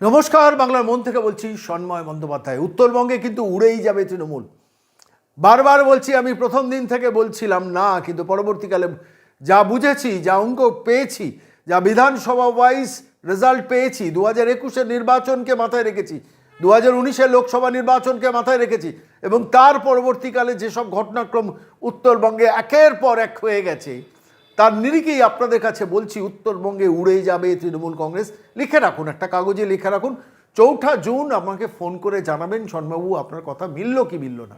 নমস্কার, বাংলার মন থেকে বলছি সন্ময় বন্দ্যোপাধ্যায়। উত্তরবঙ্গে কিন্তু উড়েই যাবে তৃণমূল। বারবার বলছি, আমি প্রথম দিন থেকে বলছিলাম, না, কিন্তু পরবর্তীকালে যা বুঝেছি, যা অঙ্ক পেয়েছি, যা বিধানসভা ওয়াইজ রেজাল্ট পেয়েছি দু হাজার একুশের নির্বাচনকে মাথায় রেখেছি দু হাজার উনিশের লোকসভা নির্বাচনকে মাথায় রেখেছি, এবং তার পরবর্তীকালে যেসব ঘটনাক্রম উত্তরবঙ্গে একের পর এক হয়ে গেছে তার নিরিখেই আপনাদের কাছে বলছি, উত্তরবঙ্গে উড়ে যাবে তৃণমূল কংগ্রেস। লিখে রাখুন, একটা কাগজে লিখে রাখুন। চৌঠা জুন আমাকে ফোন করে জানাবেন শর্মাবু আপনার কথা মিলল কি মিলল না?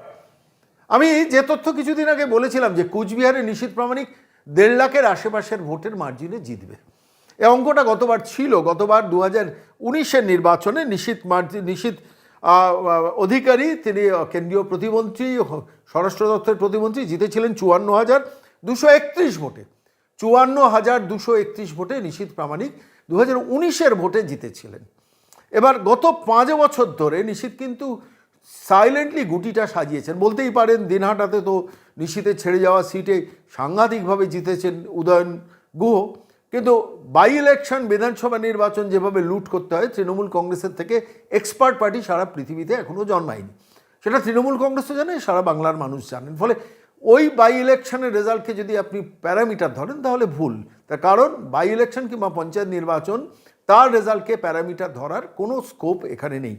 আমি যে তথ্য কিছুদিন আগে বলেছিলাম যে কুচবিহারে নিশীত প্রামাণিক দেড় লাখের আশেপাশের ভোটের মার্জিনে জিতবে। এই অঙ্কটা গতবার ছিল, গতবার দু হাজার উনিশের নির্বাচনে নিশীত মার্জিন নিশীত অধিকারী তিনি কেন্দ্রীয় প্রতিমন্ত্রী স্বরাষ্ট্র দপ্তরের প্রতিমন্ত্রী জিতেছিলেন চুয়ান্ন হাজার দুশো একত্রিশ ভোটে। চুয়ান্ন হাজার দুশো একত্রিশ ভোটে নিশীত প্রামাণিক দু হাজার উনিশের ভোটে জিতেছিলেন। এবার গত পাঁচ বছর ধরে নিশীত কিন্তু সাইলেন্টলি গুটিটা সাজিয়েছেন। বলতেই পারেন, দিনহাটাতে তো নিশীতে ছেড়ে যাওয়া সিটে সাংঘাতিকভাবে জিতেছেন উদয়ন গুহ। কিন্তু বাই ইলেকশন বিধানসভা নির্বাচন যেভাবে লুট করতে হয়, তৃণমূল কংগ্রেসের থেকে এক্সপার্ট পার্টি সারা পৃথিবীতে এখনও জন্মায়নি। সেটা তৃণমূল কংগ্রেসও জানে, সারা বাংলার মানুষ জানেন। ফলে ওই বাই ইলেকশনের রেজাল্টকে যদি আপনি প্যারামিটার ধরেন, তাহলে ভুল। তার কারণ বাই ইলেকশন কিংবা পঞ্চায়েত নির্বাচন, তার রেজাল্টকে প্যারামিটার ধরার কোনো স্কোপ এখানে নেই।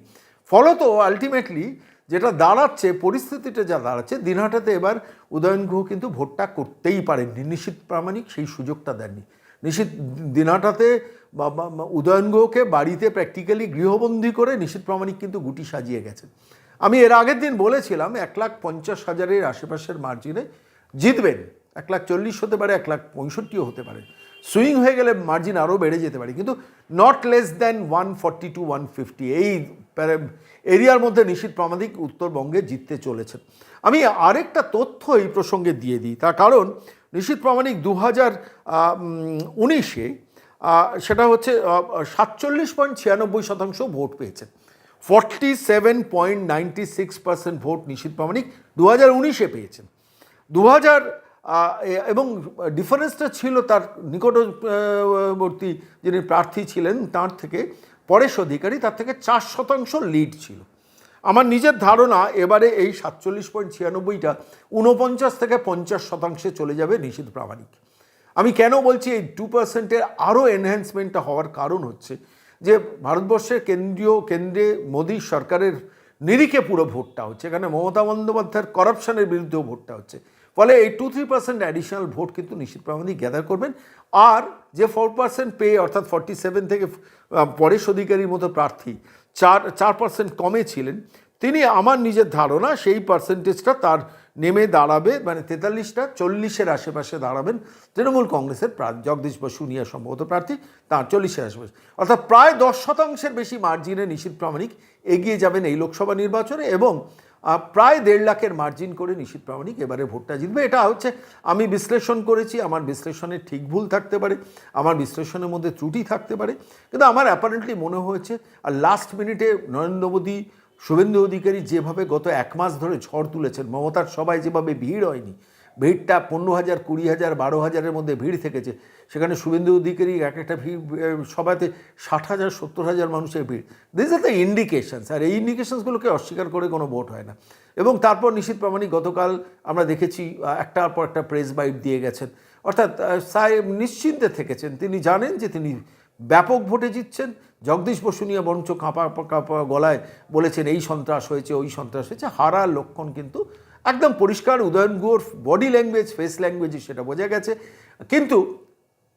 ফলত আলটিমেটলি যেটা দাঁড়াচ্ছে, পরিস্থিতিটা যা দাঁড়াচ্ছে, দিনহাটাতে এবার উদয়ন গুহ কিন্তু ভোটটা করতেই পারেননি। নিশ্চিত প্রামাণিক সেই সুযোগটা দেননি। বা- বা উদয়ন গুহকে বাড়িতে প্র্যাকটিক্যালি গৃহবন্দী করে নিশীত প্রামাণিক কিন্তু গুটি সাজিয়ে গেছেন আমি এর আগের দিন বলেছিলাম এক লাখ পঞ্চাশ হাজারের আশেপাশের মার্জিনে জিতবেন। এক লাখ চল্লিশ হতে পারে, এক লাখ পঁয়ষট্টিও হতে পারে। সুইং হয়ে গেলে মার্জিন আরও বেড়ে যেতে পারে। কিন্তু not less than one forty to one fifty এই এরিয়ার মধ্যে নিশীত প্রামাণিক উত্তরবঙ্গে জিততে চলেছেন আমি আরেকটা তথ্য এই প্রসঙ্গে দিয়ে দিই। তার কারণ নিশীত প্রামাণিক দু হাজার উনিশে সেটা হচ্ছে সাতচল্লিশ পয়েন্ট ছিয়ানব্বই শতাংশ ভোট পেয়েছেন forty seven point ninety six percent vote নিশীত প্রামাণিক দু হাজার উনিশে পেয়েছেন। দু হাজার এবং ডিফারেন্সটা ছিল তার নিকটবর্তী যিনি প্রার্থী ছিলেন তার থেকে পরেশ অধিকারী তার থেকে চার শতাংশ লিড ছিল। আমার নিজের ধারণা এবারে এই সাতচল্লিশ পয়েন্ট ছিয়ানব্বইটা উনপঞ্চাশ থেকে পঞ্চাশ শতাংশে চলে যাবে নিশীত প্রামাণিক। আমি কেন বলছি এই টু পার্সেন্টের আরও এনহ্যান্সমেন্টটা হওয়ার কারণ হচ্ছে যে ভারতবর্ষের কেন্দ্রীয়, কেন্দ্রে মোদী সরকারের নিরিখে পুরো ভোটটা হচ্ছে, এখানে মমতা বন্দ্যোপাধ্যায়ের করাপশনের বিরুদ্ধেও ভোটটা হচ্ছে। ফলে এই two three percent additional vote কিন্তু নিশ্চিত প্রামাণিক গ্যাদার করবেন। আর যে ফোর পার্সেন্ট পেয়ে অর্থাৎ ফর্টি সেভেন থেকে পরেশ অধিকারীর মতো প্রার্থী, চার চার পার্সেন্ট কমে ছিলেন, তিনি আমার নিজের ধারণা সেই পার্সেন্টেজটা তার নেমে দাঁড়াবে মানে তেতাল্লিশটা চল্লিশের আশেপাশে দাঁড়াবেন তৃণমূল কংগ্রেসের জগদীশ বসুনিয়া সম্ভবত প্রার্থী, তার চল্লিশের আশেপাশে। অর্থাৎ প্রায় দশ শতাংশের বেশি মার্জিনে নিশীত প্রামাণিক এগিয়ে যাবেন এই লোকসভা নির্বাচনে এবং প্রায় দেড় লাখের মার্জিন করে নিশীত প্রামাণিক এবারে ভোটটা জিতবে। এটা হচ্ছে আমি বিশ্লেষণ করেছি, আমার বিশ্লেষণে ঠিক ভুল থাকতে পারে, আমার বিশ্লেষণের মধ্যে ত্রুটি থাকতে পারে। কিন্তু আমার অ্যাপারেন্টলি মনে হয়েছে, আর লাস্ট মিনিটে নরেন্দ্র মোদী শুভেন্দু অধিকারী যেভাবে গত এক মাস ধরে ঝড় তুলেছেন, মমতার সবাই যেভাবে ভিড় হয়নি, ভিড়টা পনেরো হাজার, কুড়ি হাজার, বারো হাজারের মধ্যে ভিড় থেকেছে, সেখানে শুভেন্দু অধিকারী এক একটা ভিড় সবাইতে ষাট হাজার, সত্তর হাজার মানুষের ভিড়। দিস আর দ্য ইন্ডিকেশনস আর এই ইন্ডিকেশনসগুলোকে অস্বীকার করে কোনো ভোট হয় না। এবং তারপর নিশীত প্রামাণিক গতকাল আমরা দেখেছি একটার পর একটা প্রেস বাইট দিয়ে গেছেন। অর্থাৎ সাহেব নিশ্চিন্তে থেকেছেন। তিনি জানেন যে তিনি ব্যাপক ভোটে জিতছেন জগদীশ বসুনিয়া বরঞ্চ কাঁপা কাঁপা গলায় বলেছেন, এই সন্ত্রাস হয়েছে, ওই সন্ত্রাস হয়েছে। হারার লক্ষণ কিন্তু একদম পরিষ্কার, উদয়ন গুহর বডি ল্যাঙ্গুয়েজ ফেস ল্যাঙ্গুয়েজে সেটা বোঝা গেছে। কিন্তু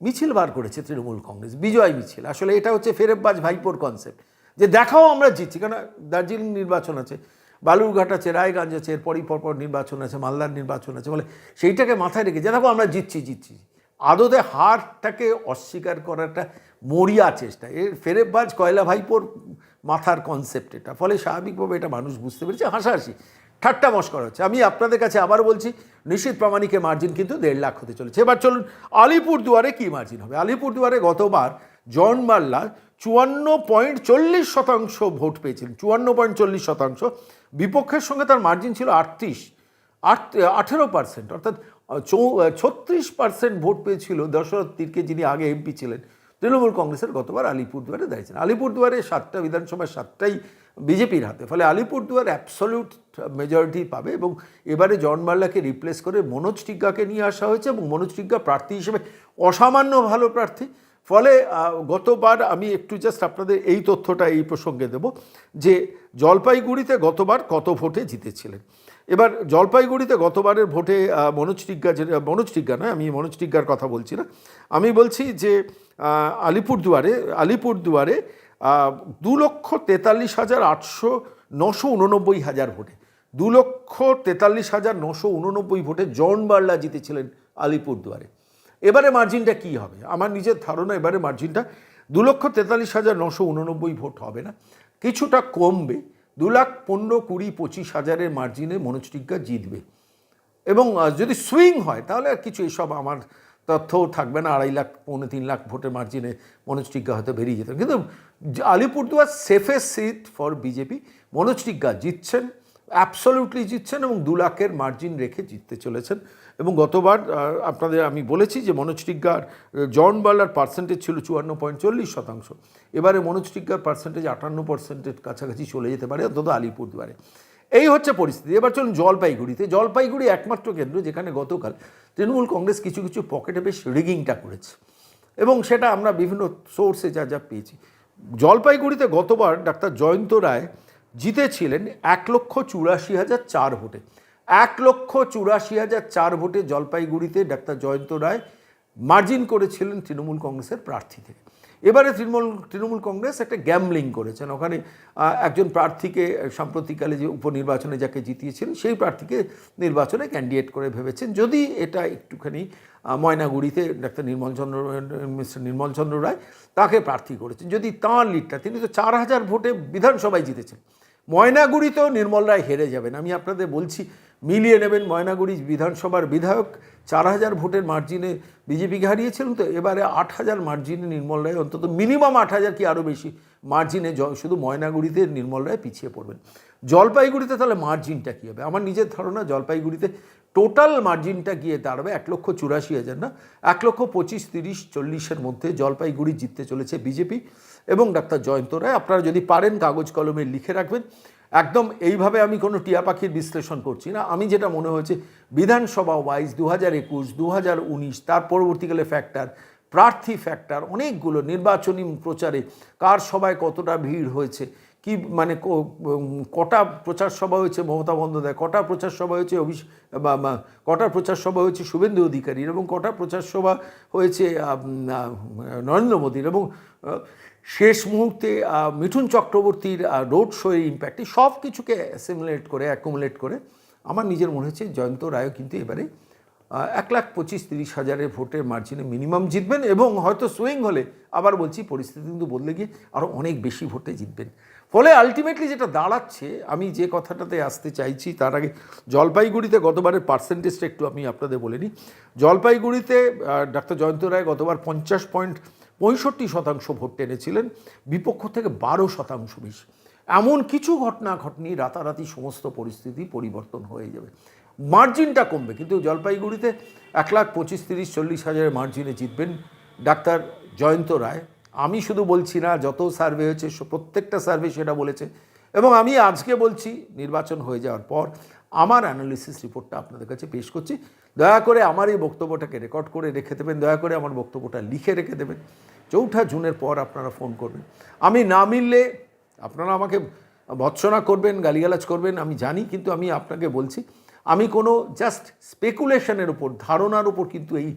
মিছিল বার করেছে তৃণমূল কংগ্রেস, বিজয় মিছিল। আসলে এটা হচ্ছে ফেরেববাজ ভাইপোর কনসেপ্ট যে দেখাও আমরা জিতছি, কেন দার্জিলিং নির্বাচন আছে, বালুরঘাট আছে, রায়গঞ্জ আছে, এরপরই পরপর নির্বাচন আছে, মালদার নির্বাচন আছে, বলে সেইটাকে মাথায় রেখে যে দেখো আমরা জিতছি জিতছি। আদতে হারটাকে অস্বীকার করাটা মরিয়া চেষ্টা। এর ফেরেববাজ কয়লা ভাইপোর মাথার কনসেপ্ট এটা। ফলে স্বাভাবিকভাবে এটা মানুষ বুঝতে পেরেছে, হাসাহাসি। ঠাট্টা মস্করা হচ্ছে। আমি আপনাদের কাছে আবার বলছি, নিশ্চিত প্রামাণিকের মার্জিন কিন্তু দেড় লাখ হতে চলেছে। এবার চলুন আলিপুর দুয়ারে কী মার্জিন হবে? আলিপুর দুয়ারে গতবার জন মাল্লা চুয়ান্ন পয়েন্ট চল্লিশ শতাংশ ভোট পেয়েছিলেন। চুয়ান্ন পয়েন্ট চল্লিশ শতাংশ। বিপক্ষের সঙ্গে তার মার্জিন ছিল আটত্রিশ, আট, আঠেরো পার্সেন্ট অর্থাৎ চৌ ছত্রিশ পার্সেন্ট ভোট পেয়েছিল দশরথ তীরকে, যিনি আগে এমপি ছিলেন। তৃণমূল কংগ্রেসের গতবার আলিপুরদুয়ারে দাঁড়িয়েছেন। আলিপুরদুয়ারে সাতটা বিধানসভার সাতটাই বিজেপির হাতে। ফলে আলিপুরদুয়ার অ্যাবসলিউট মেজরিটি পাবে এবং এবারে জন বার্লাকে রিপ্লেস করে মনোজ টিগ্গাকে নিয়ে আসা হয়েছে এবং মনোজ টিগ্গা প্রার্থী হিসেবে অসামান্য ভালো প্রার্থী। ফলে গতবার আমি একটু জাস্ট আপনাদের এই তথ্যটা এই প্রসঙ্গে দেব যে জলপাইগুড়িতে গতবার কত ভোটে জিতেছিলেন। এবার জলপাইগুড়িতে গতবারের ভোটে মনোজ টিগ্গা যে মনোজ টিগ্গা নয়, আমি মনোজ টিগ্গার কথা বলছি না। আমি বলছি যে আলিপুরদুয়ারে আলিপুরদুয়ারে দু লক্ষ তেতাল্লিশ হাজার আটশো নশো উননব্বই হাজার ভোটে। দু লক্ষ তেতাল্লিশ হাজার নশো উননব্বই ভোটে জন বার্লা জিতেছিলেন আলিপুরদুয়ারে। এবারে মার্জিনটা কি হবে? আমার নিজের ধারণা এবারে মার্জিনটা দু লক্ষ তেতাল্লিশ হাজার নশো উননব্বই ভোট হবে না। কিছুটা কমবে। দু লাখ পনেরো কুড়ি পঁচিশ হাজারের মার্জিনে মনোজ টিগ্গা জিতবে। এবং যদি সুইং হয়, তাহলে আর কিছু এসব আমার তথ্যও থাকবে না। আড়াই লাখ পৌনে তিন লাখ ভোটের মার্জিনে মনোজ টিগ্গা হয়তো বেরিয়ে যেত কিন্তু Alipurduar safest seat for BJP Manoj Tigga জিতছেন absolutely জিতছেন এবং দু লাখের মার্জিন রেখে জিততে চলেছেন। এবং গতবার আপনাদের আমি বলেছি যে মনোজ টিগ্গার, জন বার্লার পার্সেন্টেজ ছিল চুয়ান্ন পয়েন্ট চল্লিশ শতাংশ। এবারে মনোজ টিগ্গার পার্সেন্টেজ আটান্ন পার্সেন্টের কাছাকাছি চলে যেতে পারে, অন্তত আলিপুরদুয়ারে। এই হচ্ছে পরিস্থিতি। এবার চলুন জলপাইগুড়িতে। জলপাইগুড়ি একমাত্র কেন্দ্র যেখানে গতকাল তৃণমূল কংগ্রেস কিছু কিছু পকেটে বেশ রিগিংটা করেছে। এবং সেটা আমরা বিভিন্ন সোর্সে যা যা পেয়েছি। জলপাইগুড়িতে গতবার ডাক্তার জয়ন্ত রায় জিতেছিলেন এক লক্ষ চুরাশি হাজার চার ভোটে। এক লক্ষ চুরাশি হাজার চার ভোটে জলপাইগুড়িতে ডাক্তার জয়ন্ত রায় মার্জিন করেছিলেন তৃণমূল কংগ্রেসের প্রার্থী থেকে। এবারে তৃণমূল তৃণমূল কংগ্রেস একটা গ্যামলিং করেছেন। ওখানে একজন প্রার্থীকে সাম্প্রতিককালে যে উপনির্বাচনে যাকে জিতিয়েছিলেন সেই প্রার্থীকে নির্বাচনে ক্যান্ডিডেট করে ভেবেছেন। যদি এটা একটুখানি ময়নাগুড়িতে ডাক্তার নির্মলচন্দ্র মিস্টার নির্মলচন্দ্র রায় তাকে প্রার্থী করেছেন, যদি তাঁর লিডটা তিনি তো চার হাজার ভোটে বিধানসভায় জিতেছেন। ময়নাগুড়িতেও নির্মল রায় হেরে যাবেন। আমি আপনাদের বলছি মিলিয়ে নেবেন ময়নাগুড়ি বিধানসভার বিধায়ক। চার হাজার ভোটের মার্জিনে বিজেপিকে হারিয়েছিলেন তো, এবারে আট হাজার মার্জিনে নির্মল রায়, অন্তত মিনিমাম আট হাজার কি আরও বেশি মার্জিনে শুধু ময়নাগুড়িতে নির্মল রায় পিছিয়ে পড়বেন। জলপাইগুড়িতে তাহলে মার্জিনটা কী হবে? আমার নিজের ধারণা জলপাইগুড়িতে টোটাল মার্জিনটা গিয়ে দাঁড়াবে এক লক্ষ চুরাশি হাজার না, এক লক্ষ পঁচিশ, তিরিশ, চল্লিশের মধ্যে জলপাইগুড়ি জিততে চলেছে বিজেপি এবং ডাক্তার জয়ন্ত রায়। আপনারা যদি পারেন কাগজ কলমে লিখে রাখবেন। একদম এইভাবে আমি কোনো টিয়া পাখির বিশ্লেষণ করছি না। আমি যেটা মনে হয়েছে, বিধানসভা ওয়াইজ দু হাজার একুশ দু হাজার উনিশ, তার পরবর্তীকালে ফ্যাক্টর প্রার্থী ফ্যাক্টর অনেকগুলো নির্বাচনী প্রচারে কার সভায় কতটা ভিড় হয়েছে, কি মানে কটা প্রচার সভা হয়েছে মমতা বন্দ্যোপাধ্যায়, কটা প্রচার সভা হয়েছে অভিষ, বা কটা প্রচার সভা হয়েছে শুভেন্দু অধিকারীর, এবং কটা প্রচার সভা হয়েছে নরেন্দ্র মোদীর, এবং শেষ মুহূর্তে মিঠুন চক্রবর্তীর রোড শোয়ের ইম্প্যাক্ট সব কিছুকে অ্যাসিমুলেট করে অ্যাকুমুলেট করে আমার নিজের মনে হচ্ছে জয়ন্ত রায়ও কিন্তু এবারে এক লাখ পঁচিশ তিরিশ হাজারের ভোটের মার্জিনে মিনিমাম জিতবেন এবং হয়তো সুইং হলে আবার বলছি পরিস্থিতি কিন্তু বদলে গিয়ে আরও অনেক বেশি ভোটে জিতবেন। ফলে আলটিমেটলি যেটা দাঁড়াচ্ছে, আমি যে কথাটাতে আসতে চাইছি তার আগে জলপাইগুড়িতে গতবারের পার্সেন্টেজটা একটু আমি আপনাদের বলে নিই। জলপাইগুড়িতে ডাক্তার জয়ন্ত রায় গতবার পঞ্চাশ পয়েন্ট পঁয়ষট্টি শতাংশ ভোট টেনেছিলেন, বিপক্ষ থেকে বারো শতাংশ বেশি। এমন কিছু ঘটনা ঘটনি, রাতারাতি সমস্ত পরিস্থিতি পরিবর্তন হয়ে যাবে। মার্জিনটা কমবে, কিন্তু জলপাইগুড়িতে এক লাখ পঁচিশ তিরিশ চল্লিশ হাজারের মার্জিনে জিতবেন ডাক্তার জয়ন্ত রায়। আমি শুধু বলছি না, যত সার্ভে হয়েছে প্রত্যেকটা সার্ভে সেটা বলেছে। এবং আমি আজকে বলছি, নির্বাচন হয়ে যাওয়ার পর আমার অ্যানালিসিস রিপোর্টটা আপনাদের কাছে পেশ করছি। দয়া করে আমার এই বক্তব্যটাকে রেকর্ড করে রেখে দেবেন, দয়া করে আমার বক্তব্যটা লিখে রেখে দেবেন। চৌঠা জুনের পর আপনারা ফোন করবেন। আমি না মিললে আপনারা আমাকে ভৎসনা করবেন, গালিগালাজ করবেন, আমি জানি, কিন্তু আমি আপনাকে বলছি, আমি কোনো জাস্ট স্পেকুলেশনের উপর, ধারণার উপর কিন্তু এই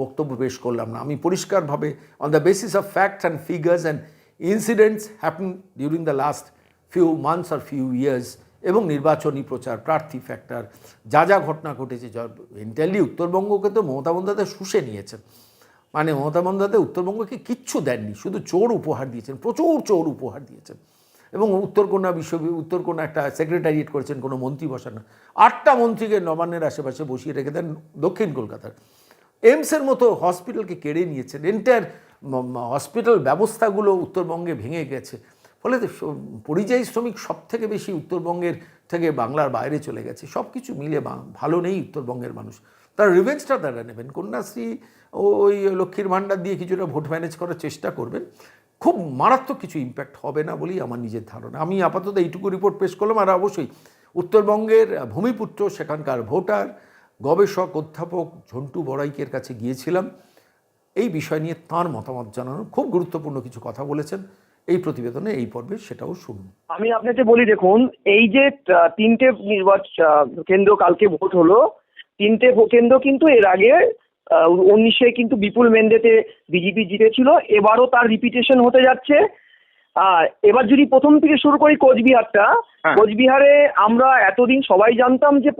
বক্তব্য পেশ করলাম না। আমি পরিষ্কারভাবে on the basis of facts and figures and incidents happen during the last few months R few years এবং নির্বাচনী প্রচার, প্রার্থী ফ্যাক্টর যা যা ঘটনা ঘটেছে এন্টারলি উত্তরবঙ্গকে তো মমতা বন্দ্যোপাধ্যায় শুষে নিয়েছেন। মানে মমতা বন্দ্যোপাধ্যায় উত্তরবঙ্গকে কিচ্ছু দেননি, শুধু চোর উপহার দিয়েছেন, প্রচুর চোর উপহার দিয়েছেন। এবং উত্তরকন্যা বিশ্ব উত্তরকন্যা একটা সেক্রেটারিয়েট করেছেন, কোনো মন্ত্রী বসানো আটটা মন্ত্রীকে নবান্নের আশেপাশে বসিয়ে রেখে দেন দক্ষিণ কলকাতার। এমসের মতো হসপিটালকে কেড়ে নিয়েছেন এন্টায়ার হসপিটাল ব্যবস্থাগুলো উত্তরবঙ্গে ভেঙে গেছে। ফলে পরিযায়ী শ্রমিক সব থেকে বেশি উত্তরবঙ্গের থেকে বাংলার বাইরে চলে গেছে। সব কিছু মিলে ভালো নেই উত্তরবঙ্গের মানুষ। তার রিভেঞ্জটা তারা নেবেন। কন্যাশ্রী ওই লক্ষ্মীর ভাণ্ডার দিয়ে কিছুটা ভোট ম্যানেজ করার চেষ্টা করবেন। খুব মারাত্মক কিছু ইম্প্যাক্ট হবে না বলেই আমার নিজের ধারণা। আমি আপাতত এইটুকু রিপোর্ট পেশ করলাম আর অবশ্যই উত্তরবঙ্গের ভূমিপুত্র, সেখানকার ভোটার, গবেষক, অধ্যাপক ঝন্টু বড়াইকের কাছে গিয়েছিলাম। এই বিষয় নিয়ে তার মতামত জানানোর খুব গুরুত্বপূর্ণ কিছু কথা বলেছেন। এই প্রতিবেদনে এই পর্বে সেটাও শুনুন। আমি আপনাকে বলি দেখুন, এই যে তিনটে নির্বাচন কেন্দ্র কালকে ভোট হলো তিনটে কেন্দ্র কিন্তু এর আগে উনিশে কিন্তু বিপুল মেন্দেতে বিজেপি জিতেছিল এবারও তার রিপিটেশন হতে যাচ্ছে। আর এবার যদি প্রথম থেকে শুরু করি কোচবিহারটা হ্যাঁ। কোচবিহারে আমরা এতদিন সবাই জানতাম যে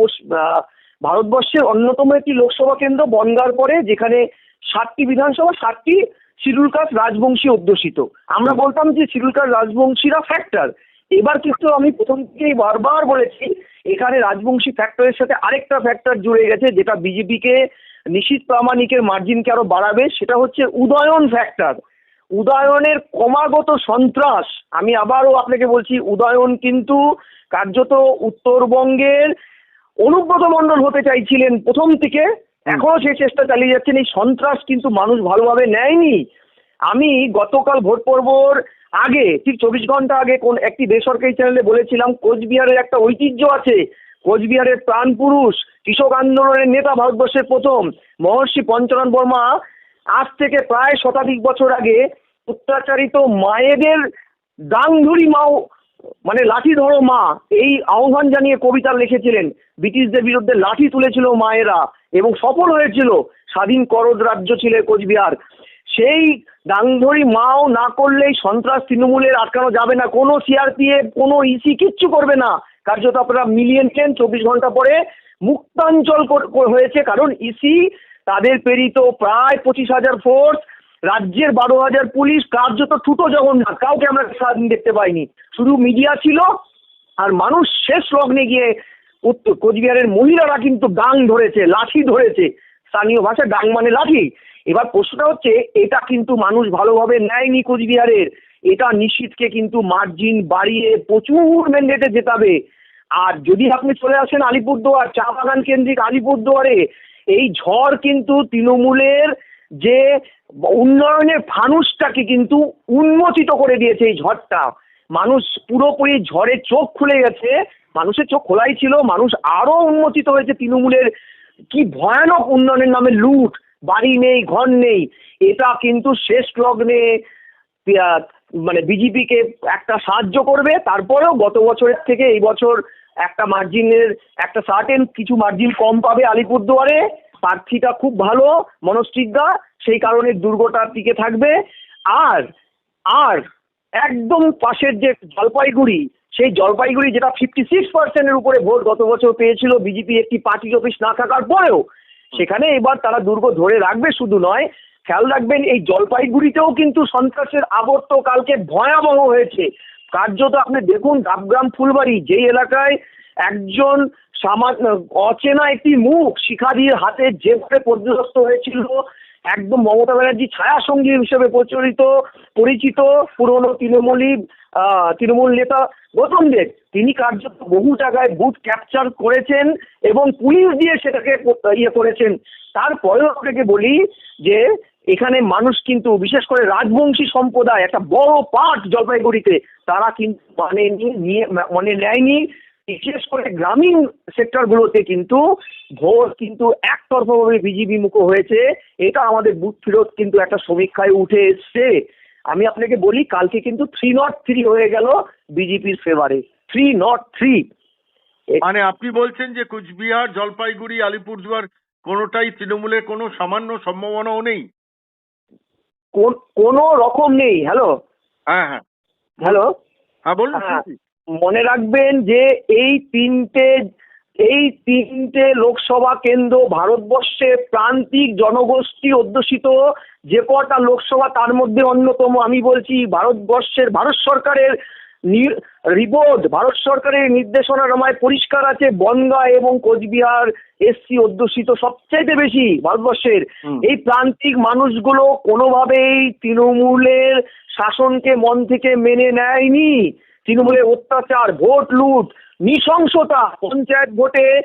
ভারতবর্ষের অন্যতম একটি লোকসভা কেন্দ্র বনগার পরে যেখানে ষাটটি বিধানসভা ষাটটি শিডিউল কাস্ট রাজবংশী অধ্যুষিত। আমরা বলতাম যে শিডিউল কাস্ট রাজবংশীরা ফ্যাক্টর এবার কিন্তু আমি প্রথম থেকেই বারবার বলেছি এখানে রাজবংশী ফ্যাক্টরের সাথে আরেকটা ফ্যাক্টর জুড়ে গেছে যেটা বিজেপিকে নিশীত প্রামাণিকের মার্জিনকে আরও বাড়াবে সেটা হচ্ছে উদয়ন ফ্যাক্টর উদয়নের ক্রমাগত সন্ত্রাস আমি আবারও আপনাকে বলছি উদয়ন কিন্তু কার্যত উত্তরবঙ্গের অনুব্রত মণ্ডল হতে চাইছিলেন প্রথম থেকে এখনও সেই চেষ্টা চালিয়ে যাচ্ছেন এই সন্ত্রাস কিন্তু মানুষ ভালোভাবে নেয়নি। আমি গতকাল ভোট পর্বর আগে, ঠিক চব্বিশ ঘণ্টা আগে কোন একটি বেসরকারি চ্যানেলে বলেছিলাম, কোচবিহারের একটা ঐতিহ্য আছে। কোচবিহারের প্রাণ পুরুষ, কৃষক আন্দোলনের নেতা ভারতবর্ষের প্রথম মহর্ষি পঞ্চরণ বর্মা, আজ থেকে প্রায় শতাধিক বছর আগে অত্যাচারিত মায়েদের দাংধুরি মাও মানে লাঠি ধরো মা, এই আহ্বান জানিয়ে কবিতা লিখেছিলেন। ব্রিটিশদের বিরুদ্ধে লাঠি তুলেছিল মায়েরা এবং সফল হয়েছিল স্বাধীন করদ রাজ্য ছিল কোচবিহার। সেই ডাংধরি মাও না করলেই সন্ত্রাস তৃণমূলের আটকানো যাবে না। কোনো সিআরপিএফ কোনো ইসি কিচ্ছু করবে না। কার্যত আপনারা মিলিয়েছেন চব্বিশ ঘণ্টা পরে। মুক্তাঞ্চল হয়েছে কারণ ইসি তাদের প্রেরিত প্রায় পঁচিশ হাজার ফোর্স রাজ্যের বারো হাজার পুলিশ, কার্যত ঠুটো জগন্নাথ। কাউকে আমরা সারাদিন দেখতে পাইনি। শুধু মিডিয়া ছিল আর মানুষ শেষ লগ্নে গিয়ে উত্তর কোচবিহারের মহিলারা কিন্তু ডাং ধরেছে, লাঠি ধরেছে। স্থানীয় ভাষায় ডাং মানে লাঠি। এবার প্রশ্নটা হচ্ছে, এটা কিন্তু মানুষ ভালোভাবে নেয়নি কোচবিহারের। এটা নিশ্চিতকে কিন্তু মার্জিন বাড়িয়ে প্রচুর ম্যান্ডেটে জেতাবে। আর যদি আপনি চলে আসেন আলিপুরদুয়ার, চা বাগান কেন্দ্রিক আলিপুরদুয়ারে, এই ঝড় কিন্তু তৃণমূলের যে উন্নয়নের ফানুসটাকে কিন্তু উন্মোচিত করে দিয়েছে এই ঝড়টা। মানুষ পুরোপুরি ঝড়ে চোখ খুলে গেছে, মানুষের চোখ খোলাই ছিল, মানুষ আরও উন্মোচিত হয়েছে তৃণমূলের। কি ভয়ানক উন্নয়নের নামে লুট। বাড়ি নেই, ঘর নেই। এটা কিন্তু শেষ লগ্নে মানে বিজেপিকে একটা সাহায্য করবে। তারপরেও গত বছরের থেকে এই বছর একটা মার্জিনের একটা সার্টেন কিছু মার্জিন কম পাবে আলিপুরদুয়ারে। প্রার্থীটা খুব ভালো মনস্টিকদা সেই কারণে দুর্গটা টিকে থাকবে। আর আর একদম পাশের যে জলপাইগুড়ি, সেই জলপাইগুড়ি যেটা ফিফটি সিক্স পার্সেন্টের উপরে ভোট গত বছর পেয়েছিল বিজেপি একটি পার্টি অফিস না থাকার পরেও সেখানে এবার তারা দুর্গ ধরে রাখবে শুধু নয়, খেয়াল রাখবেন এই জলপাইগুড়িতেও কিন্তু সন্ত্রাসের আবর্ত কালকে ভয়াবহ হয়েছে। কার্যত আপনি দেখুন ডাবগ্রাম ফুলবাড়ি, যেই এলাকায় একজন সামান্য অচেনা একটি মুখ শিখাদির হাতে যেভাবে পর্যদস্ত হয়েছিল একদম মমতা ব্যানার্জি ছায়া সঙ্গী হিসেবে প্রচলিত, পরিচিত, পুরনো তৃণমূলী তৃণমূল নেতা গৌতম দেব। তিনি কার্যত বহু জায়গায় বুথ ক্যাপচার করেছেন এবং পুলিশ দিয়ে সেটাকে ইয়ে করেছেন। তারপরেও আপনাকে বলি যে, এখানে মানুষ কিন্তু, বিশেষ করে রাজবংশী সম্প্রদায়, একটা বড় পার্ট জলপাইগুড়িতে, তারা কিন্তু মানে নিয়ে মানে নেয়নি। বিশেষ করে গ্রামীণ সেক্টরগুলোতে কিন্তু ভোট কিন্তু একতরফাভাবে বিজেপি মুখ হয়েছে। এটা আমাদের বুথ ফিরত কিন্তু একটা সমীক্ষায় উঠে এসছে। আমি আপনাকে বলি কালকে কিন্তু থ্রি নট থ্রি হয়ে গেল বিজেপির ফেভারে থ্রি নট থ্রি মানে আপনি বলছেন যে কুচবিহার জলপাইগুড়ি আলিপুরদুয়ার কোনোটাই তৃণমূলের কোনো সামান্য সম্ভাবনাও নেই? কোনো রকম নেই। হ্যালো হ্যাঁ হ্যাঁ। হ্যালো হ্যাঁ বলুন হ্যাঁ। মনে রাখবেন যে এই তিনটে এই তিনটে লোকসভা কেন্দ্র ভারতবর্ষে প্রান্তিক জনগোষ্ঠী অধ্যুষিত যে কটা লোকসভা তার মধ্যে অন্যতম। আমি বলছি ভারতবর্ষের ভারত সরকারের রিপোর্ট ভারত সরকারের নির্দেশনানামায় পরিষ্কার আছে বনগা এবং কোচবিহার এসসি অধ্যুষিত সবচাইতে বেশি ভারতবর্ষের। এই প্রান্তিক মানুষগুলো কোনোভাবেই তৃণমূলের শাসনকে মন থেকে মেনে নেয়নি। তৃণমূলের অত্যাচার, ভোট লুট, নৃশংসতা। পঞ্চায়েত ভোটে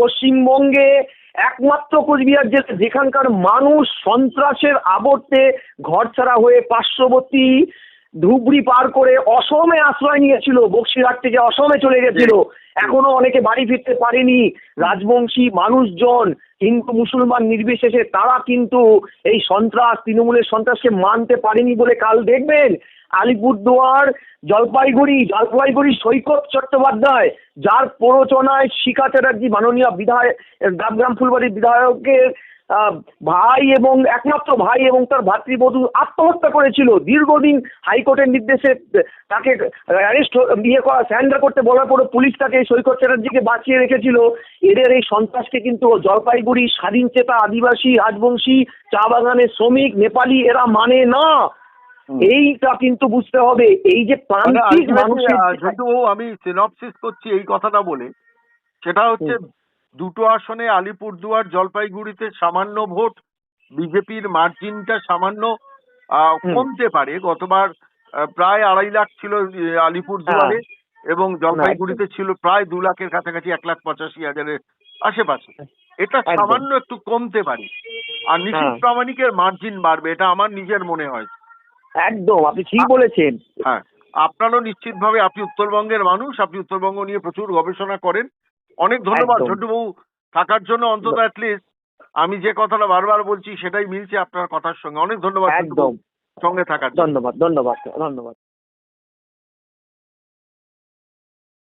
পশ্চিমবঙ্গে একমাত্র কোচবিহার জেলা যেখানকার মানুষ সন্ত্রাসের আবর্তে ঘরছাড়া হয়ে পার্শ্ববর্তী ধুবড়ি পার করে অসমে আশ্রয় নিয়েছিল। বক্সিরহাট থেকে অসমে চলে গেছিল। এখনও অনেকে বাড়ি ফিরতে পারেনি। রাজবংশী মানুষজন, হিন্দু মুসলমান নির্বিশেষে তারা কিন্তু এই সন্ত্রাস, তৃণমূলের সন্ত্রাসকে মানতে পারেনি বলে কাল দেখবেন। আলিপুরদুয়ার, জলপাইগুড়ি জলপাইগুড়ি সৈকত চট্টোপাধ্যায়, যার প্ররোচনায় শিখা চ্যাটার্জি মাননীয় বিধায়ক গ্রামগ্রাম ফুলবাড়ির বিধায়কের ভাই এবং একমাত্র ভাই এবং তার ভাতৃবধূ আত্মহত্যা করেছিল। দীর্ঘদিন হাইকোর্টের নির্দেশে তাকে অ্যারেস্ট ইয়ে করা স্যান্ডার করতে বলার পরে পুলিশ তাকে সৈকত চ্যাটার্জিকে বাঁচিয়ে রেখেছিল। এদের এই সন্ত্রাসকে কিন্তু জলপাইগুড়ি স্বাধীন চেতা আদিবাসী, রাজবংশী, চা বাগানের শ্রমিক, নেপালি এরা মানে না। এইটা কিন্তু বুঝতে হবে এই যে প্রান্তিক মানুষের আমি সিনপসিস করছি এই কথাটা বলে সেটা হচ্ছে দুটো আসনে আলিপুরদুয়ার জলপাইগুড়িতে সামান্য ভোট বিজেপির মার্জিনটা সামান্য কমতে পারে গতবার প্রায় আড়াই লাখ ছিল আলিপুরদুয়ারে এবং জলপাইগুড়িতে ছিল প্রায় দু লাখের কাছাকাছি এক লাখ পঁচাশি হাজারের আশেপাশে। এটা সামান্য একটু কমতে পারে। আর নিশীথ হ্যাঁ। প্রামাণিকের মার্জিন বাড়বে এটা আমার নিজের মনে হয়। একদম আপনি ঠিক বলেছেন। হ্যাঁ আপনারও নিশ্চিতভাবে আপনি উত্তরবঙ্গের মানুষ আপনি উত্তরবঙ্গ নিয়ে প্রচুর গবেষণা করেন। অনেক ধন্যবাদ ছোট ছোটবাবু থাকার জন্য অন্তত অ্যাটলিস্ট আমি যে কথাটা বারবার বলছি সেটাই মিলছে আপনার কথার সঙ্গে। অনেক ধন্যবাদ একদম। সঙ্গে থাকার ধন্যবাদ ধন্যবাদ ধন্যবাদ।